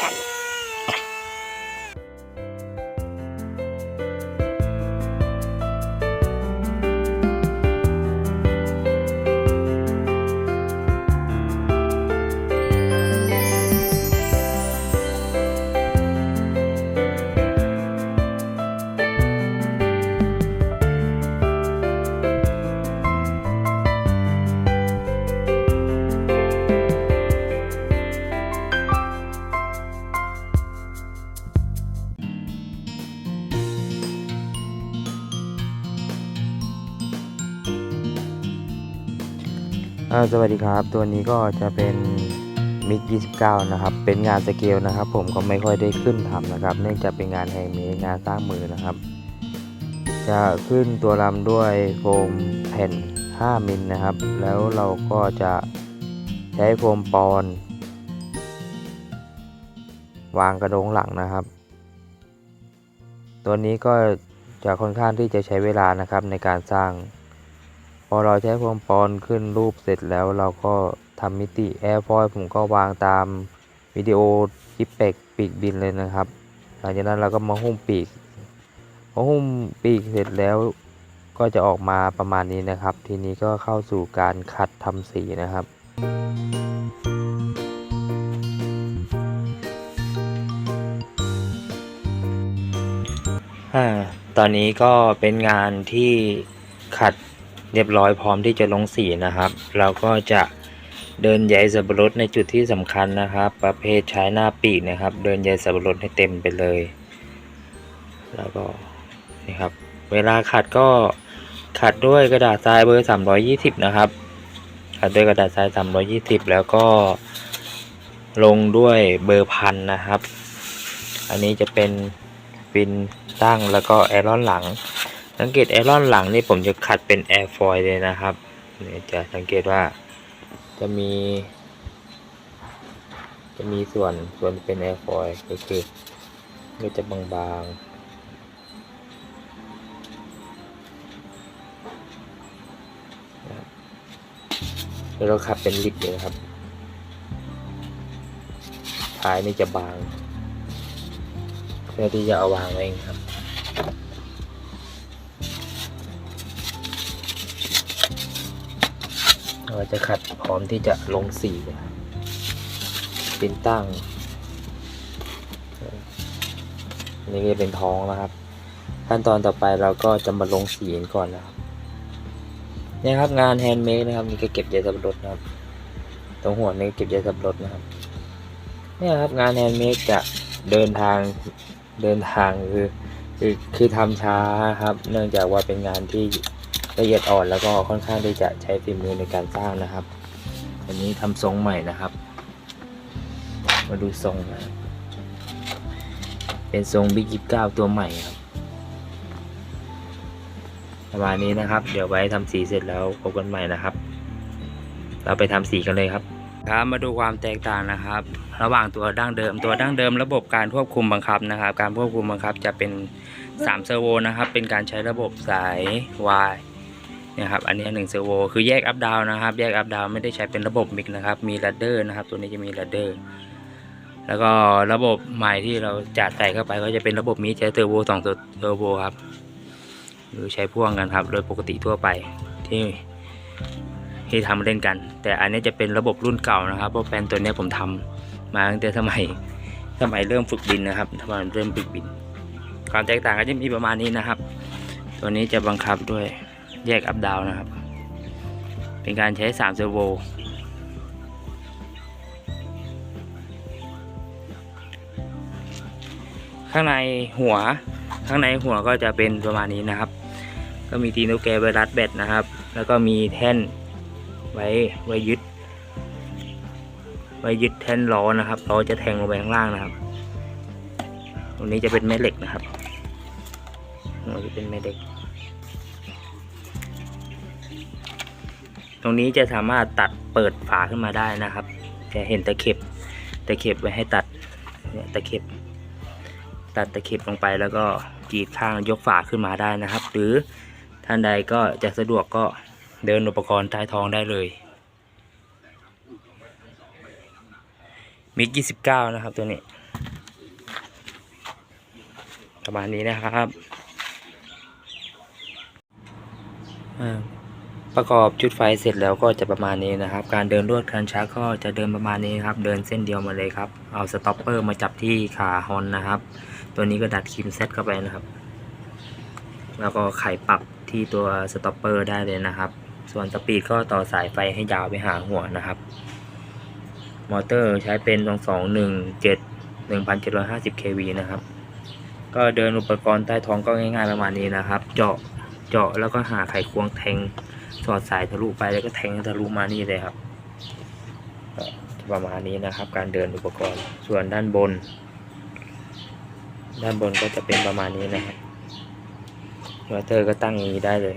กั สวัสดีครับ ตัวนี้ก็จะเป็นมิก29 นะครับ เป็นงานสเกลนะครับ ผมก็ไม่ค่อยได้ขึ้นทำนะครับ เนื่องจากเป็นงานแฮงเมดงานสร้างมือนะครับ จะขึ้นตัวลำด้วยโฟมแผ่น 5 มิลนะครับ แล้วเราก็จะใช้โฟมปอน วางกระโดงหลังนะครับ ตัวนี้ก็จะค่อนข้างที่จะใช้เวลานะครับในการสร้าง พอเราใช้โฟมปอนขึ้นรูปเสร็จแล้วเราก็ทำมิติแอร์ฟอยผมก็วางตามวิดีโอคลิปเป็กปีกบินเลยนะครับ หลังจากนั้นเราก็มาหุ้มปีกพอหุ้มปีกเสร็จแล้วก็จะออกมาประมาณนี้นะครับ ทีนี้ก็เข้าสู่การคัดทำสีนะครับอ่าตอนนี้ก็เป็นงานที่ เรียบร้อยพร้อมที่จะลงสีนะครับ เราก็จะเดินใยสับปะรดในจุดที่สำคัญนะครับ ประเภทใช้หน้าปีกนะครับ เดินใยสับปะรดให้เต็มไปเลย แล้วก็นี่ครับ เวลาขัดก็ขัดด้วยกระดาษทรายเบอร์ 320 นะครับ ขัดด้วยกระดาษทราย 320 แล้วก็ลงด้วยเบอร์พันนะครับ อันนี้จะเป็นปินตั้งแล้วก็แอรอนหลัง สังเกตแอรอนหลังนี่ผมจะขัดเป็นแอร์ฟอยล์เลยนะครับเนี่ยจะสังเกตว่าจะมี จะมีส่วนส่วนเป็นแอร์ฟอยล์ก็คือก็จะบางๆนะครับแล้วเราขัดเป็นลิปเลยครับ ท้ายนี่จะบาง เพื่อที่จะเอาวางไว้เองครับ เราจะขัดพร้อมที่จะลงสีเป็นตั้งนี่ก็เป็นท้องแล้วครับ ขั้นตอนต่อไปเราก็จะมาลงสีก่อนนะครับเนี่ยครับงานแฮนด์เมดนะครับนี่ก็เก็บใยสับปะรดนะครับ ตรงหัวนี่เก็บใยสับปะรดนะครับเนี่ยครับงานแฮนด์เมดจะเดินทางเดินทางคือคือคือทำช้าครับ เนื่องจากว่าเป็นงานที่ ละเอียดอ่อนแล้วก็ค่อนข้างที่จะใช้ฝีมือในการสร้างนะครับ อันนี้ทำทรงใหม่นะครับ มาดูทรงนะเป็นทรงบิ๊กยิบเก้าตัวใหม่ครับประมาณนี้นะครับ เดี๋ยวไว้ทำสีเสร็จแล้วพบกันใหม่นะครับ เราไปทำสีกันเลยครับครับมาดูความแตกต่างนะครับ ระหว่างตัวดั้งเดิม ตัวดั้งเดิมระบบการควบคุมบังคับนะครับ การควบคุมบังคับจะเป็น3เซอร์โวนะครับ เป็นการใช้ระบบสาย Y นี่ยครับอันนี้1เซอร์โวคือแยกอัพดาวนะครับ แยกอัพดาวไม่ได้ใช้เป็นระบบมิกนะครับ มีลัดเดอร์นะครับ ตัวนี้จะมีลัดเดอร์แล้วก็ระบบใหม่ที่เราจัดใส่เข้าไปก็จะเป็นระบบมีใช้เทอร์โบ2ตัวเทอร์โบครับหรือใช้พ่วงกันครับ โดยปกติทั่วไปที่ที่ทำเล่นกัน แต่อันนี้จะเป็นระบบรุ่นเก่านะครับเพราะแปลนตัวนี้ผมทำมาตั้งแต่สมัยสมัยเริ่มฝึกบินนะครับสมัยเริ่มฝึกบิน ความแตกต่างก็จะมีประมาณนี้นะครับ ตัวนี้จะบังคับด้วย แยกอัพดาวนะครับ เป็นการใช้3เซอร์โวข้างในหัวข้างในหัวก็จะเป็นประมาณนี้นะครับ ก็มีตีนตุ๊กแกไวรัสแบตนะครับ แล้วก็มีแท่นไว้ไว้ยึด ไว้ยึดแท่นล้อนะครับล้อจะแทงลงไปข้างล่างนะครับ ตรงนี้จะเป็นแม่เหล็กนะครับตรงนี้จะเป็นแม่เหล็ก ตรงนี้จะสามารถตัดเปิดฝาขึ้นมาได้นะครับ จะเห็นตะเข็บตะเข็บไว้ให้ตัดเนี่ยตะเข็บ ตัดตะเข็บลงไปแล้วก็กรีดข้างยกฝาขึ้นมาได้นะครับ หรือท่านใดก็จะสะดวกก็เดินอุปกรณ์ใต้ท้องได้เลยมิก29นะครับตัวนี้ ประมาณนี้นะครับอ่า ประกอบชุดไฟเสร็จแล้วก็จะประมาณนี้นะครับ การเดินลวดคันชักก็จะเดินประมาณนี้ครับ เดินเส้นเดียวมาเลยครับ เอาสต็อปเปอร์มาจับที่ขาฮอนนะครับ ตัวนี้ก็ดัดคิมเซตเข้าไปนะครับ แล้วก็ไขปรับที่ตัวสต็อปเปอร์ได้เลยนะครับ ส่วนสปีดก็ต่อสายไฟให้ยาวไปหาหัวนะครับ มอเตอร์ใช้เป็น221 1750 kV นะครับ ก็เดินอุปกรณ์ใต้ท้องก็ง่ายๆประมาณนี้นะครับ เจาะ เจาะแล้วก็หาไขควงแทง สอดสายทะลุไปแล้วก็แทงทะลุมานี่เลยครับประมาณนี้นะครับ การเดินอุปกรณ์ส่วนด้านบน ด้านบนก็จะเป็นประมาณนี้นะครับมอเตอร์ก็ตั้งอย่างนี้ได้เลย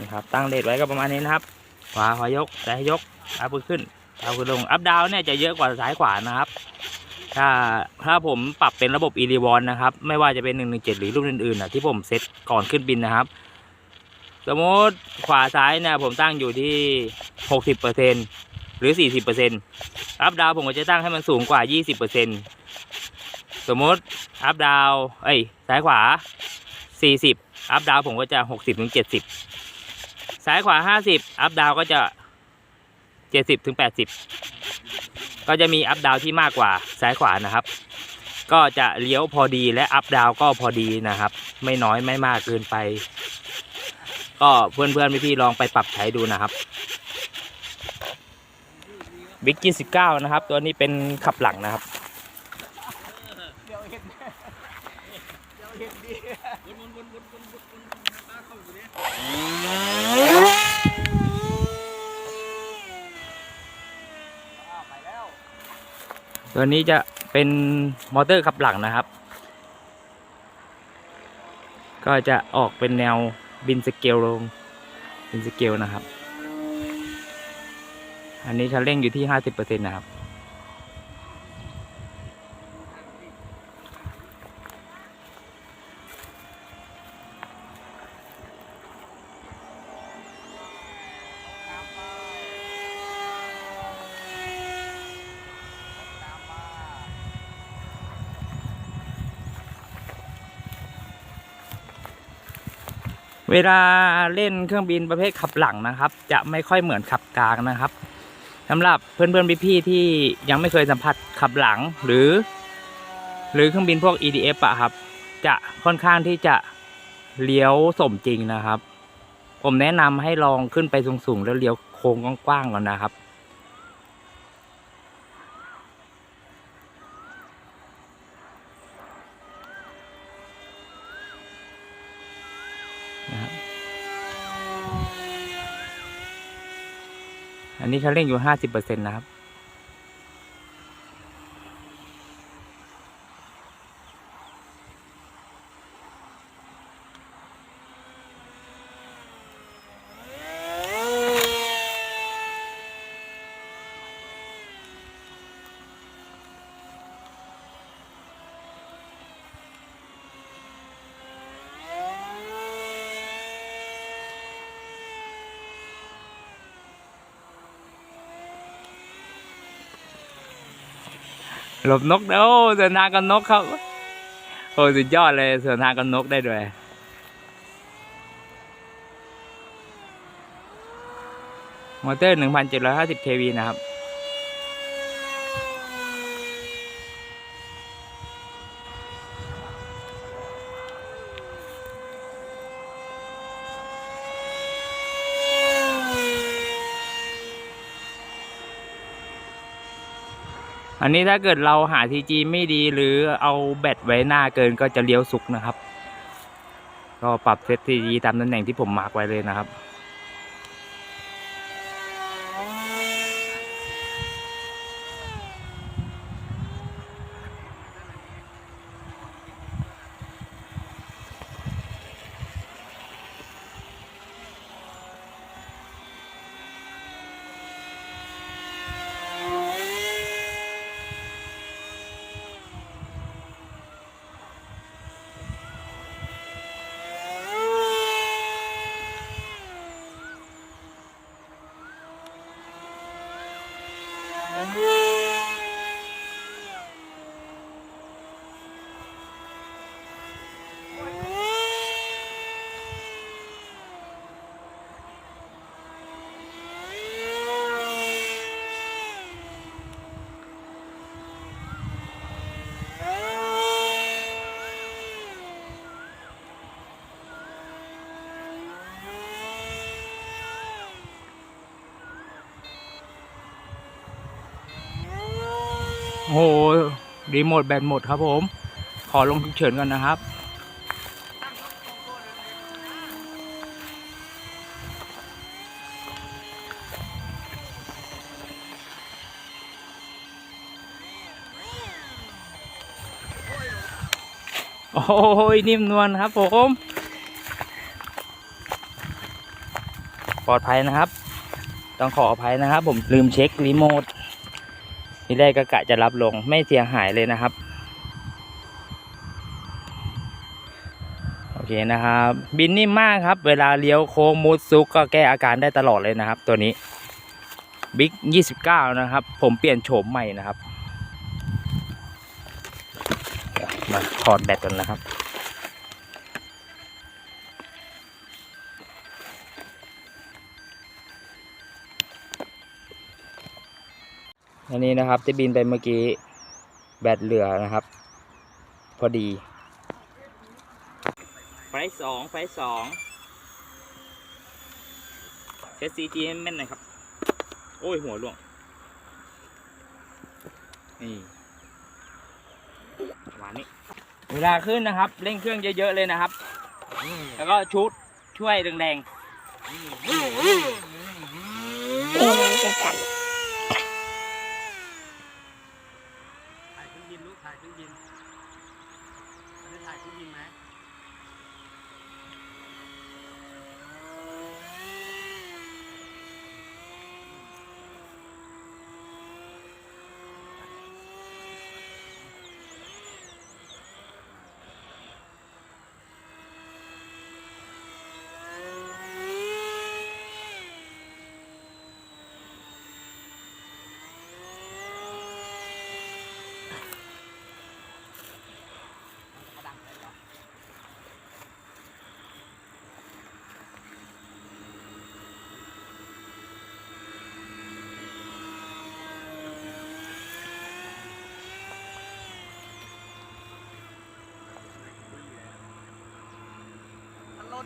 นะครับตั้งเลทไว้ก็ประมาณนี้นะครับ ขวาขวายกซ้ายยกอัพขึ้นอัพขึ้นลงอัพดาวเนี่ยจะเยอะกว่าซ้ายขวานะครับ ถ้าถ้าผมปรับเป็นระบบอีลีวอนนะครับ ไม่ว่าจะเป็น 117 หรือรุ่นอื่นๆนะที่ผมเซตก่อนขึ้นบินนะครับ สมมติขวาซ้ายนะผมตั้งอยู่ที่ 60%หรือ 40%อัพดาวผมก็จะตั้งให้มันสูงกว่า 20%สมมติอัพดาวเอ้ยซ้ายขวา 40 อัพดาวผมก็จะ 60-70ถึงซ้ายขวา 50 อัพดาวก็จะ 70-80 ก็จะมีอัพดาวที่มากกว่าซ้ายขวานะครับ ก็จะเลี้ยวพอดีและอัพดาวก็พอดีนะครับ ไม่น้อยไม่มากเกินไป ก็เพื่อนเพื่อนพี่ๆลองไปปรับใช้ดูนะครับบิ๊กกี้สิบเก้านะครับ ตัวนี้เป็นขับหลังนะครับเดี๋ยวเห็นเดี๋ยวเห็นดีวนวนวนวนวนวนวนตาเข้าอยู่เนี่ยอ้าวไปแล้ว ตัวนี้จะเป็นมอเตอร์ขับหลังนะครับ ก็จะออกเป็นแนวบินสเกลลงบินสเกลนะครับ อันนี้คันเร่งอยู่ที่ห้าสิบเปอร์เซ็นต์นะครับ เวลาเล่นเครื่องบินประเภทขับหลังนะครับ จะไม่ค่อยเหมือนขับกลางนะครับสำหรับเพื่อนๆพี่ๆที่ยังไม่เคยสัมผัสขับหลังหรือ หรือเครื่องบินพวก EDF อะครับ จะค่อนข้างที่จะเลี้ยวสมจริงนะครับ ผมแนะนำให้ลองขึ้นไปสูงๆ แล้วเลี้ยวโค้งกว้างๆก่อนนะครับนะครับ อันนี้คันเร่งอยู่ห้าสิบเปอร์เซ็นต์นะครับ หลบนกโอ้เดินทางกับนกครับโอ้สุดยอดเลยเดินทางกับนกได้ด้วยมอเตอร์1,750 kV นะครับ อันนี้ถ้าเกิดเราหาทีจีไม่ดีหรือเอาแบตไว้หน้าเกินก็จะเลี้ยวสุกนะครับ ก็ปรับเซตทีจีตามตำแหน่งที่ผมมาร์กไว้เลยนะครับ โหรีโมทแบตหมดครับผม ขอลงฉุกเฉินกันนะครับ โอ้ยนิ่มนวลครับผม ปลอดภัยนะครับ ต้องขออภัยนะครับ ผมลืมเช็ครีโมท ทีแรกก็กะจะรับลงไม่เสียหายเลยนะครับ โอเคนะครับ บินนิ่มมากครับ เวลาเลี้ยวโค้งมูดซุกก็แก้อาการได้ตลอดเลยนะครับ ตัวนี้บิ๊ก29 นะครับ ผมเปลี่ยนโฉมใหม่นะครับ มาถอดแบตกันนะครับ อันนี้นะครับที่บินไปเมื่อกี้แบตเหลือนะครับ พอดีไฟสองไฟสองเซตซีจีให้แม่นหน่อยครับ โอ้ยหัวล่วง นี่ประมาณนี้ เวลาขึ้นนะครับ เร่งเครื่องเยอะๆเลยนะครับ แล้วก็ชุดช่วยแรงๆ ถ่ายเครื่อง บินลูกถ่ายเครื่องบินได้ถ่ายเครื่องบินไหม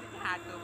รถขาดเกือบ